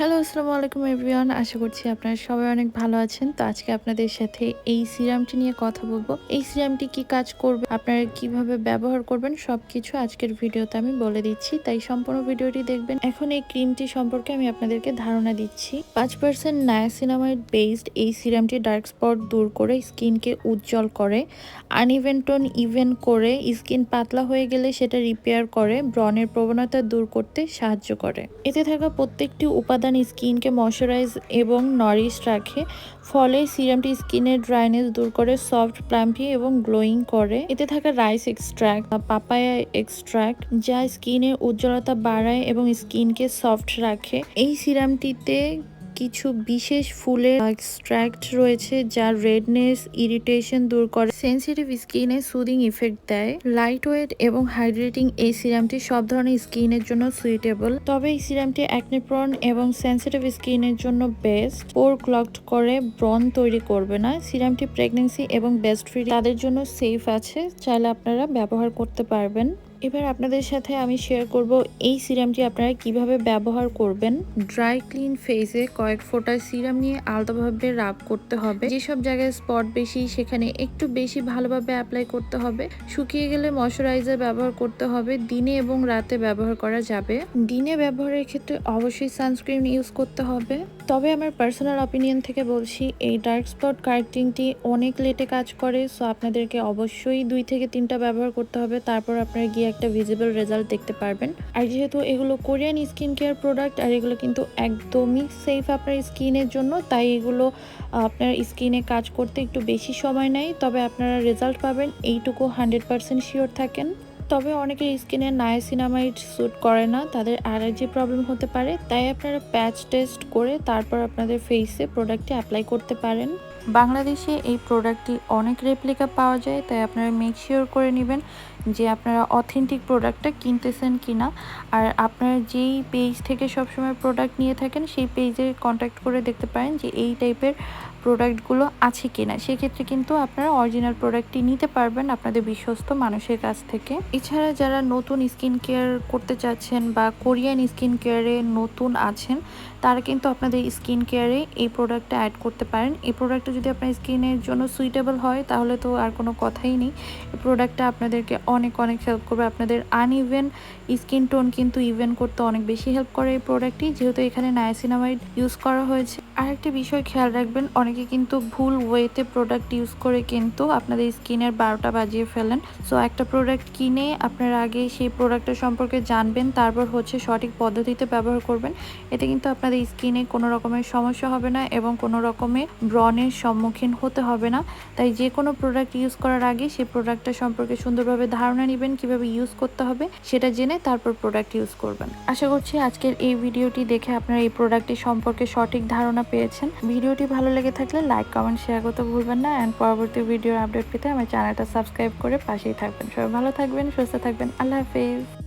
Hello আসসালামু আলাইকুম everyone আশা করছি আপনারা সবাই অনেক ভালো আছেন। তো আজকে আপনাদের সাথে এই সিরামটি নিয়ে কথা বলব। এই সিরামটি কি কাজ করবে, আপনারা কীভাবে ব্যবহার করবেন, সবকিছু আজকের ভিডিওতে আমি বলে দিচ্ছি। তাই সম্পূর্ণ ভিডিওটি দেখবেন। এখন এই ক্রিমটি সম্পর্কে আমি আপনাদেরকে ধারণা দিচ্ছি। পাঁচ পার্সেন্ট নায়াসিনামাইড বেসড এই সিরামটি ডার্ক স্পট দূর করে স্কিনকে উজ্জ্বল করে আনইভেন টোন ইভেন করে, স্কিন পাতলা হয়ে গেলে সেটা রিপেয়ার করে, ব্রণের প্রবণতা দূর করতে সাহায্য করে। এতে থাকা প্রত্যেকটি উপাদান স্কিনকে ময়শ্চারাইজ এবং নরিশ রাখে। ফলে সিরামটি স্কিনের ড্রাইনেস দূর করে সফট প্লাম্পি এবং গ্লোয়িং করে। এতে থাকা রাইস এক্সট্র্যাক্ট বা পাপায়া এক্সট্র্যাক্ট যা স্কিনের উজ্জ্বলতা বাড়ায় এবং স্কিনকে সফট রাখে। এই সিরামটিতে কিছু বিশেষ ফুলের এক্সট্র্যাক্ট রয়েছে যা রেডনেস ইরিটেশন দূর করে। সেন্সিটিভ স্কিনে সুদিং ইফেক্ট দেয়। লাইট ওয়েট এবং হাইড্রেটিং এই সিরামটি সব ধরনের স্কিনের জন্য সুইটেবল তবে এই সিরামটি অ্যাকনিপ্রন এবং সেন্সিটিভ স্কিনের জন্য বেস্ট পোর ক্লকড করে ব্রন তৈরি করবে না। সিরামটি প্রেগনেন্সি এবং বেস্ট ফ্রি তাদের জন্য সেফ আছে। চাইলে আপনারা ব্যবহার করতে পারবেন। এবার আপনাদের সাথে আমি শেয়ার করব এই সিরামটি আপনারা কীভাবে ব্যবহার করবেন। ড্রাই ক্লিন ফেসে কয়েক ফোঁটা সিরাম নিয়ে আলাদাভাবে রাব করতে হবে। যেসব জায়গায় স্পট বেশি, সেখানে একটু বেশি ভালোভাবে অ্যাপ্লাই করতে হবে। শুকিয়ে গেলে ময়শ্চারাইজার ব্যবহার করতে হবে। দিনে এবং রাতে ব্যবহার করা যাবে। দিনে ব্যবহারের ক্ষেত্রে অবশ্যই সানস্ক্রিন ইউজ করতে হবে। তবে আমার পার্সোনাল অপিনিয়ন থেকে বলছি, এই ডার্ক স্পট কারেক্টিংটি অনেক লেটে কাজ করে সো আপনাদেরকে অবশ্যই দুই থেকে তিনটা ব্যবহার করতে হবে, তারপর আপনারা গিয়ে একটা ভিজিবল রেজাল্ট দেখতে পারবেন। আর যেহেতু এগুলো কোরিয়ান স্কিন কেয়ার প্রোডাক্ট আর এগুলো কিন্তু একদমই সেফ আপনার স্কিনের জন্য, তাই এগুলো আপনার স্কিনে কাজ করতে একটু বেশি সময় নেয়, তবে আপনারা রেজাল্ট পাবেন, এইটুকু হান্ড্রেড পারসেন্ট শিওর থাকেন। তবে অনেকের স্কিনে নায়াসিনামাইড স্যুট করে না, তাদের অ্যালার্জি প্রবলেম হতে পারে, তাই আপনারা প্যাচ টেস্ট করে তারপর আপনাদের ফেসে প্রোডাক্টটি অ্যাপ্লাই করতে পারেন। বাংলাদেশে এই প্রোডাক্টটি অনেক রেপ্লিকা পাওয়া যায়, তাই আপনারা মেক শিওর করে নেবেন। যে আপনারা অথেন্টিক প্রোডাক্টটা কিনতেছেন কি না আর আপনারা যেই পেজ থেকে সবসময় প্রোডাক্ট নিয়ে থাকেন, সেই পেজে কন্ট্যাক্ট করে দেখতে পারেন যে এই টাইপের প্রোডাক্টগুলো আছে কি না সেক্ষেত্রে কিন্তু আপনারা অরিজিনাল প্রোডাক্টটি নিতে পারবেন আপনাদের বিশ্বস্ত মানুষের কাছ থেকে। এছাড়া যারা নতুন স্কিন কেয়ার করতে চাচ্ছেন বা কোরিয়ান স্কিন কেয়ারে নতুন আছেন, তারা কিন্তু আপনাদের স্কিন কেয়ারে এই প্রোডাক্টটা অ্যাড করতে পারেন। এই প্রোডাক্টটা যদি আপনার স্কিনের জন্য সুইটেবল হয়, তাহলে তো আর কোনো কথাই নেই। এই প্রোডাক্টটা আপনাদেরকে অনেক অনেক হেল্প করবে। আপনাদের আনইভেন স্কিন টোন কিন্তু ইভেন করতে অনেক বেশি হেল্প করে এই প্রোডাক্টটি যেহেতু এখানে নায়াসিনামাইড ইউজ করা হয়েছে। আরেকটি বিষয় খেয়াল রাখবেন, অনেকে কিন্তু ভুল ওয়েতে প্রোডাক্ট ইউজ করে কিন্তু আপনাদের স্কিনের বারোটা বাজিয়ে ফেলেন। সো একটা প্রোডাক্ট কিনে আপনারা আগে সেই প্রোডাক্টের সম্পর্কে জানবেন, তারপর হচ্ছে সঠিক পদ্ধতিতে ব্যবহার করবেন। এতে কিন্তু আপনাদের স্কিনে কোনো রকমের সমস্যা হবে না এবং কোনো রকমের ব্রণের সম্মুখীন হতে হবে না। তাই যে কোনো প্রোডাক্ট ইউজ করার আগে সেই প্রোডাক্টটা সম্পর্কে সুন্দরভাবে ধারণা নেবেন কীভাবে ইউজ করতে হবে, সেটা জেনে তারপর প্রোডাক্ট ইউজ করবেন। আশা করছি আজকের এই ভিডিওটি দেখে আপনারা এই প্রোডাক্টটি সম্পর্কে সঠিক ধারণা পেয়েছেন। ভিডিওটি ভালো লেগে থাকলে লাইক কমেন্ট শেয়ার করতে ভুলবেন না অ্যান্ড পরবর্তী ভিডিওর আপডেট পেতে আমার চ্যানেলটা সাবস্ক্রাইব করে পাশেই থাকবেন। সবাই ভালো থাকবেন, সুস্থ থাকবেন, আল্লাহ হাফেজ।